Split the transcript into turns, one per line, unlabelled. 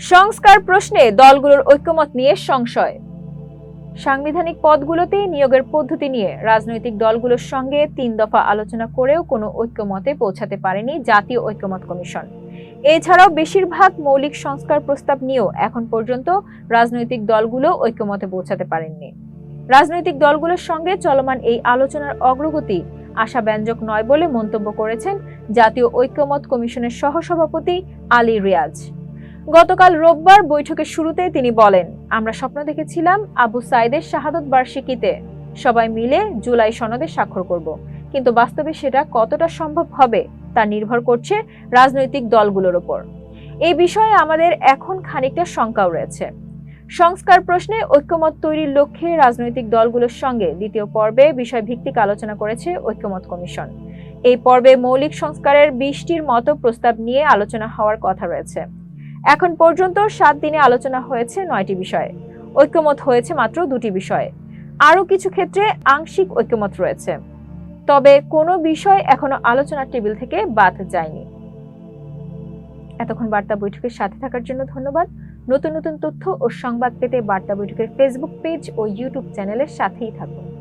সংস্কার প্রশ্নে দলগুলোর ঐক্যমত নিয়ে সংশয়। সাংবিধানিক পদগুলোতে নিয়োগের পদ্ধতি নিয়ে রাজনৈতিক দলগুলোর সঙ্গে তিন দফা আলোচনা করেও কোনো ঐক্যমতে পৌঁছাতে পারেনি জাতীয় ঐক্যমত কমিশন। এছাড়াও বেশিরভাগ মৌলিক সংস্কার প্রস্তাব নিয়েও এখন পর্যন্ত রাজনৈতিক দলগুলো ঐক্যমতে পৌঁছাতে পারেননি। রাজনৈতিক দলগুলোর সঙ্গে চলমান এই আলোচনার অগ্রগতি আশাব্যঞ্জক নয় বলে মন্তব্য করেছেন জাতীয় ঐক্যমত কমিশনের সহসভাপতি আলী রিয়াজ। গতকাল রোববার বৈঠকের শুরুতে তিনি বলেন, আমরা স্বপ্ন দেখেছিলাম আবু সাইদের শাহাদত বার্ষিকীতে সবাই মিলে জুলাই সনদে স্বাক্ষর করব। কিন্তু বাস্তবে সেটা কতটা সম্ভব হবে তা নির্ভর করছে রাজনৈতিক দলগুলোর ওপর। এই বিষয়ে আমাদের এখন খানিকটা শঙ্কাও রয়েছে। সংস্কার প্রশ্নে ঐক্যমত তৈরির লক্ষ্যে রাজনৈতিক দলগুলোর সঙ্গে দ্বিতীয় পর্বে বিষয় ভিত্তিক আলোচনা করেছে ঐক্যমত কমিশন। এই পর্বে মৌলিক সংস্কারের বিশটির মতো প্রস্তাব নিয়ে আলোচনা হওয়ার কথা রয়েছে। এখন পর্যন্ত সাত দিনে আলোচনা হয়েছে নয়টি বিষয়ে। ঐক্যমত হয়েছে মাত্র দুটি বিষয়ে। আরও কিছু ক্ষেত্রে আংশিক ঐক্যমত রয়েছে। তবে কোনো বিষয় এখনও আলোচনার টেবিল থেকে বাদ যায়নি। এতক্ষণ বার্তা বৈঠকের সাথে থাকার জন্য ধন্যবাদ। নতুন নতুন তথ্য ও সংবাদ পেতে বার্তা বৈঠকের ফেসবুক পেজ ও ইউটিউব চ্যানেলের সাথেই থাকুন।